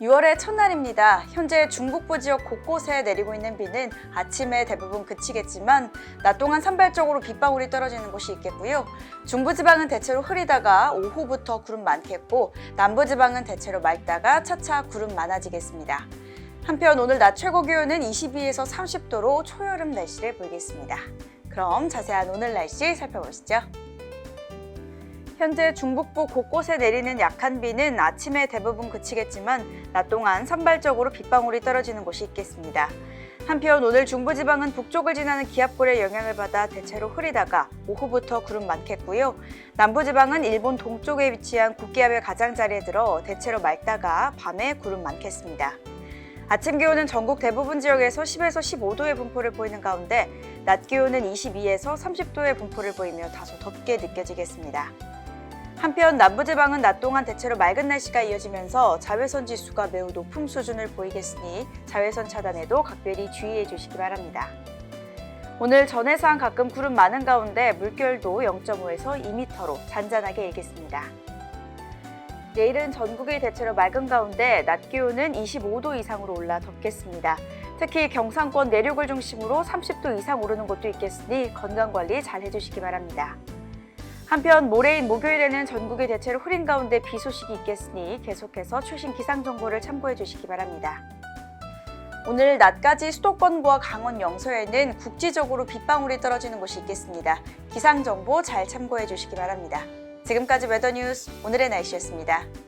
6월의 첫날입니다. 현재 중북부 지역 곳곳에 내리고 있는 비는 아침에 대부분 그치겠지만 낮 동안 산발적으로 빗방울이 떨어지는 곳이 있겠고요. 중부지방은 대체로 흐리다가 오후부터 구름 많겠고 남부지방은 대체로 맑다가 차차 구름 많아지겠습니다. 한편 오늘 낮 최고 기온은 22에서 30도로 초여름 날씨를 보이겠습니다. 그럼 자세한 오늘 날씨 살펴보시죠. 현재 중북부 곳곳에 내리는 약한 비는 아침에 대부분 그치겠지만 낮 동안 산발적으로 빗방울이 떨어지는 곳이 있겠습니다. 한편 오늘 중부지방은 북쪽을 지나는 기압골의 영향을 받아 대체로 흐리다가 오후부터 구름 많겠고요. 남부지방은 일본 동쪽에 위치한 국기압의 가장자리에 들어 대체로 맑다가 밤에 구름 많겠습니다. 아침 기온은 전국 대부분 지역에서 10에서 15도의 분포를 보이는 가운데 낮 기온은 22에서 30도의 분포를 보이며 다소 덥게 느껴지겠습니다. 한편 남부지방은 낮 동안 대체로 맑은 날씨가 이어지면서 자외선 지수가 매우 높은 수준을 보이겠으니 자외선 차단에도 각별히 주의해 주시기 바랍니다. 오늘 전해상 가끔 구름 많은 가운데 물결도 0.5에서 2m로 잔잔하게 일겠습니다. 내일은 전국이 대체로 맑은 가운데 낮 기온은 25도 이상으로 올라 덥겠습니다. 특히 경상권 내륙을 중심으로 30도 이상 오르는 곳도 있겠으니 건강 관리 잘 해주시기 바랍니다. 한편 모레인 목요일에는 전국이 대체로 흐린 가운데 비 소식이 있겠으니 계속해서 최신 기상 정보를 참고해 주시기 바랍니다. 오늘 낮까지 수도권과 강원 영서에는 국지적으로 빗방울이 떨어지는 곳이 있겠습니다. 기상 정보 잘 참고해 주시기 바랍니다. 지금까지 웨더 뉴스 오늘의 날씨였습니다.